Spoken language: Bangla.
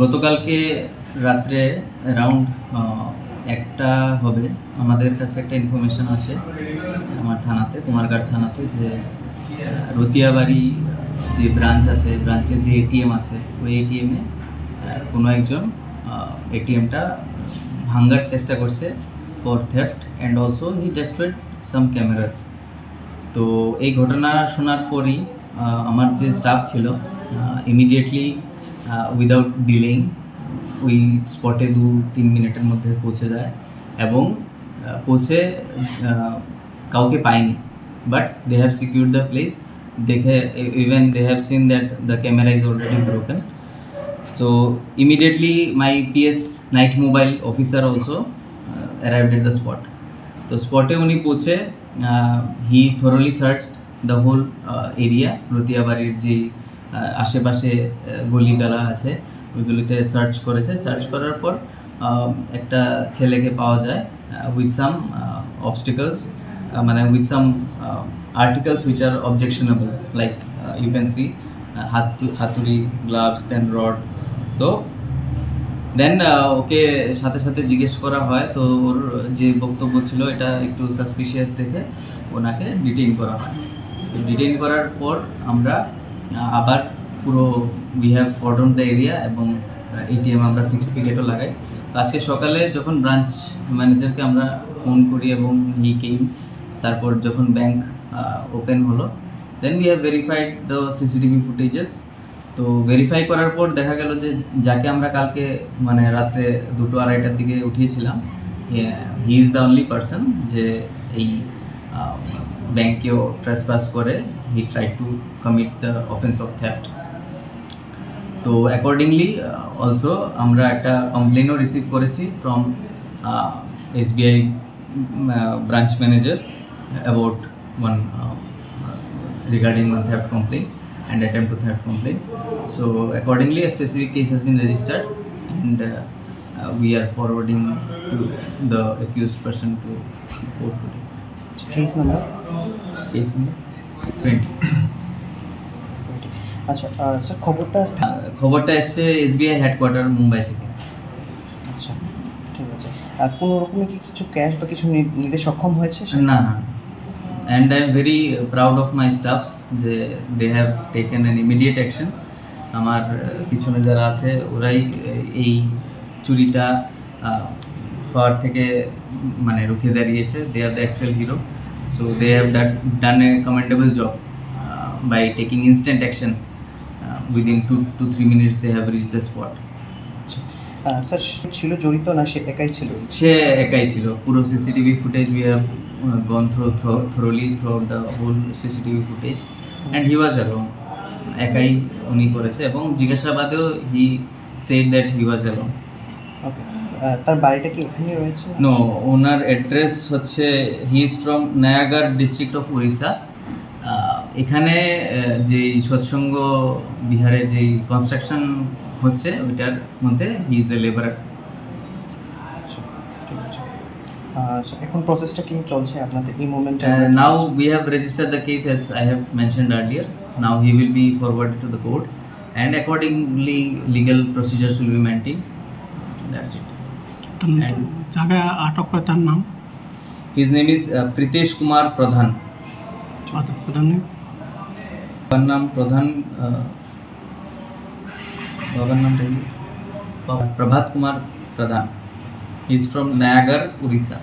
গতকালকে রাত্রে অ্যারাউন্ড একটা হবে। আমাদের কাছে একটা ইনফরমেশন আসে আমার থানাতে, কুমারঘাট থানাতে যে রতিয়াবাড়ি যে ব্রাঞ্চ আছে ব্রাঞ্চের যে এটিএম আছে, ওই এটিএমে কোনো একজন এটিএমটা ভাঙ্গার চেষ্টা করছে for theft and also he destroyed some cameras তো এই ঘটনা শোনার পরই আমার যে স্টাফ ছিল ইমিডিয়েটলি উইদাউট ডিলেইং ওই স্পটে দু তিন মিনিটের মধ্যে পৌঁছে যায় এবং আহ, পৌঁছে আহ, কাউকে পায়নি but they have secure the place দেখে even they have seen that the camera is already broken So immediately my PS night mobile officer also uh, arrived at the spot. তো স্পটে উনি পৌঁছে he thoroughly searched the whole area রতিয়াবাড়ির যে আহ, আশেপাশে গলিগালা আছে, ওইগুলিতে সার্চ করেছে। সার্চ করার পর একটা ছেলেকে পাওয়া যায় উইথ সাম অবস্টিকলস মানে with some articles which are objectionable like you can see হাতু, হাতুড়ি গ্লাভস দেন রড তো দেন ওকে সাথে সাথে জিজ্ঞেস করা হয়, তো ওর যে বক্তব্য ছিল, এটা একটু সাসপিশিয়াস দেখে ওনাকে ডিটেইন করা হয়। ডিটেইন করার পর আমরা আবার পুরো we have cordon the area এবং এটিএম আমরা ফিক্সড পিকেটও লাগাই। তো আজকে সকালে যখন ব্রাঞ্চ ম্যানেজারকে আমরা ফোন করি এবং হি কেম তারপর যখন ব্যাংক ওপেন হলো then we have verified the CCTV footages তো ভেরিফাই করার পর দেখা গেল যে যাকে আমরা কালকে মানে রাত্রে দুটো আড়াইটার দিকে উঠিয়েছিলাম he is the only person যে এই ব্যাংকেও ট্রেসপাস করে He try to commit the offence of theft তো অ্যাকর্ডিংলি অলসো আমরা একটা কমপ্লেনও রিসিভ করেছি from SBI branch manager about one regarding one theft complaint and attempt to theft complaint. So accordingly, a specific case has been registered, and uh, uh, we are forwarding to the accused person to the court today. Case number Case number twenty. আচ্ছা স্যার খবরটা আহ, খবরটা এসছে এসবিআই হেডকোয়ার্টার মুম্বাই থেকে। আচ্ছা ঠিক আছে। আর কোনো রকমের কি কিছু ক্যাশ বা কিছু নিতে সক্ষম হয়েছে না না and I am very proud of my staffs যে they have taken an immediate action আমার পিছনে যারা আছে ওরাই এই চুরিটা হওয়ার থেকে মানে রুখে দাঁড়িয়েছে। They are the actual hero so they have done a commendable job by taking instant action within two two three minutes they have reach the spot আচ্ছা আহ, স্যার সে ছিল জড়িত না সে একাই ছিল? সে একাই ছিল। পুরো CCTV footage we have gone through thoroughly throughout the whole CCTV footage and he was alone একাই উনি করেছে এবং জিজ্ঞাসাবাদেও he said that he was alone Uh, তার বাড়িটা কি এখানে রয়েছে? নো ওনার অ্যাড্রেস হচ্ছে he is from Nayagarh district of Orissa এখানে যে সৎসঙ্গ বিহারে যে কনস্ট্রাকশন হচ্ছে ওইটার মধ্যে হি ইজ এ লেবার এখন প্রসেসটা কি চলছে আপনাদের এই মোমেন্টে now we have registered the case as I have mentioned earlier now he be forward to the court and accordingly legal procedures will be maintain That's it. And যাকে আটক করে তার নাম his name is uh, Pritesh Kumar Pradhan. আটক প্রধান বাবার নাম প্রধান uh, বাবার নামটা কি? Prabhat Kumar Pradhan he is from Nayagarh Orissa